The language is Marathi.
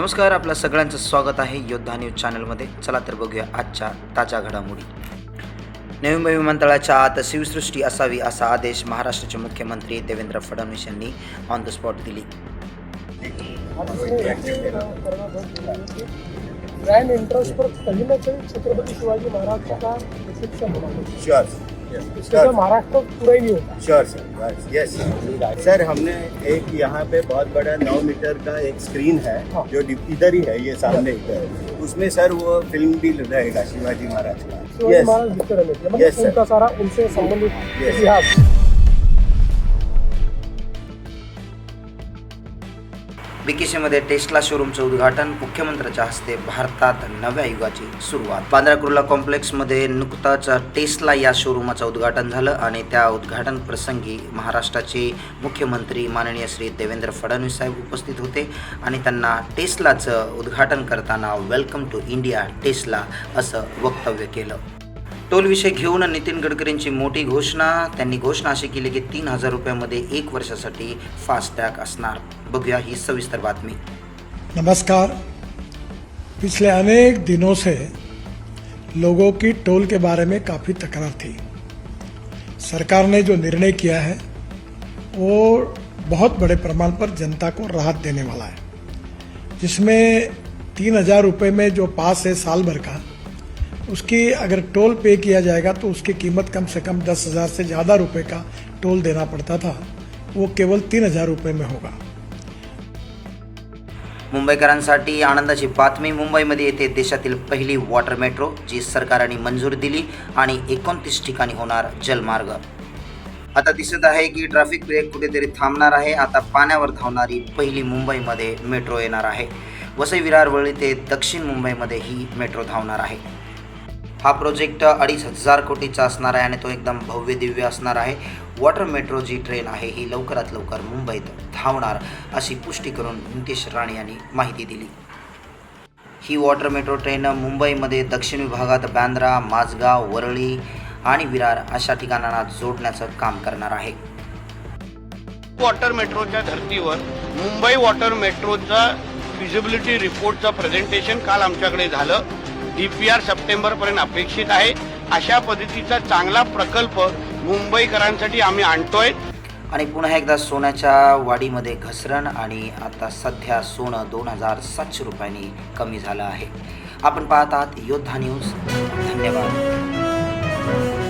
नमस्कार आपल्या सगळ्यांचं स्वागत आहे योद्धा न्यूज चॅनलमध्ये चला तर बघूया आजच्या ताज्या घडामोडी नवी मुंबई विमानतळाच्या आत शिवसृष्टी असावी असा आदेश महाराष्ट्राचे मुख्यमंत्री देवेंद्र फडणवीस यांनी ऑन द स्पॉट दिली ग्रँड एंट्रेंस पर कहीं ना कहीं छत्रपति शिवाजी महाराज का लिए महाराष्ट्र पूरा ही नहीं होता। श्योर सर यस सर हमने एक यहाँ पे बहुत बड़ा नौ मीटर का एक स्क्रीन है हाँ। जो इधर ही है ये सामने इधर उसमें सर वो फ़िल्म भी रहेगा शिवाजी महाराज का। यस यस मतलब सारा उनसे संबंधित इतिहास। बीकेसीमध्ये टेस्ला शोरूमचं उद्घाटन मुख्यमंत्र्यांच्या हस्ते भारतात नव्या युगाची सुरुवात. बांद्रा कुर्ला कॉम्प्लेक्समध्ये नुकताच टेस्ला या शोरूमाचं उद्घाटन झालं आणि त्या उद्घाटन प्रसंगी महाराष्ट्राचे मुख्यमंत्री माननीय श्री देवेंद्र फडणवीस साहेब उपस्थित होते आणि त्यांना टेस्लाचं उद्घाटन करताना वेलकम टू इंडिया टेस्ला असं वक्तव्य केलं. टोलविषय घेऊन नितीन गडकरींची मोठी घोषणा. त्यांनी घोषणा अशी केली की तीन हज़ार रुपयामध्ये एक वर्षासाठी फास्टॅग असणार. बघूया ही सविस्तर बातमी. नमस्कार. पिछले अनेक दिनों से लोगों की टोल के बारे में काफ़ी तकरार थी। सरकार ने जो निर्णय किया है, वो बहुत बड़े प्रमाण पर जनता को राहत देने वाला है। जिसमें तीन हज़ार रुपये में जो पास है साल भर का उसकी अगर टोल पे किया जाएगा तो उसकी कीमत कम से कम दस हजार से ज़्यादा रुपए का टोल देना पड़ता था। वो केवल तीन हजार रुपये में होगा। मुंबईकरांसाठी आनंदाची बातमी मुंबईमध्ये येते देशातील पहिली वॉटर मेट्रो जी सरकारने मंजूर दिली आणि एकोणतीस ठिकाणी होणार जलमार्ग. आता दिसत आहे की ट्रॅफिक ब्रेक कुठेतरी थांबणार आहे. आता पाण्यावर धावणारी पहिली मुंबईमध्ये मेट्रो येणार आहे. वसई विरार वळी ते दक्षिण मुंबईमध्ये ही मेट्रो धावणार आहे. हा प्रोजेक्ट अडीच हजार कोटीचा असणार आहे आणि तो एकदम भव्य दिव्य असणार आहे. वॉटर मेट्रो जी ट्रेन आहे ही लवकरात लवकर मुंबईत धावणार अशी पुष्टी करून नितेश राणे यांनी माहिती दिली. ही वॉटर मेट्रो ट्रेन मुंबईमध्ये दक्षिण विभागात बांद्रा माझगाव वरळी आणि विरार अशा ठिकाणांना जोडण्याचं काम करणार आहे. वॉटर मेट्रोच्या धर्तीवर मुंबई वॉटर मेट्रोचा फिजिबिलिटी रिपोर्टचं प्रेझेंटेशन काल आमच्याकडे झालं. डीपीआर सप्टेंबर पर्यंत अपेक्षित आहे. अशा पद्धतीचा चांगला प्रकल्प मुंबईकरांसाठी आम्ही आणतोय. आणि पुन्हा एकदा सोन्याच्या वाढीमध्ये घसरण आणि आता सध्या सोनं दोन हजार सातशे रुपयांनी कमी झालं आहे. आपण पाहत आहात योद्धा न्यूज. धन्यवाद.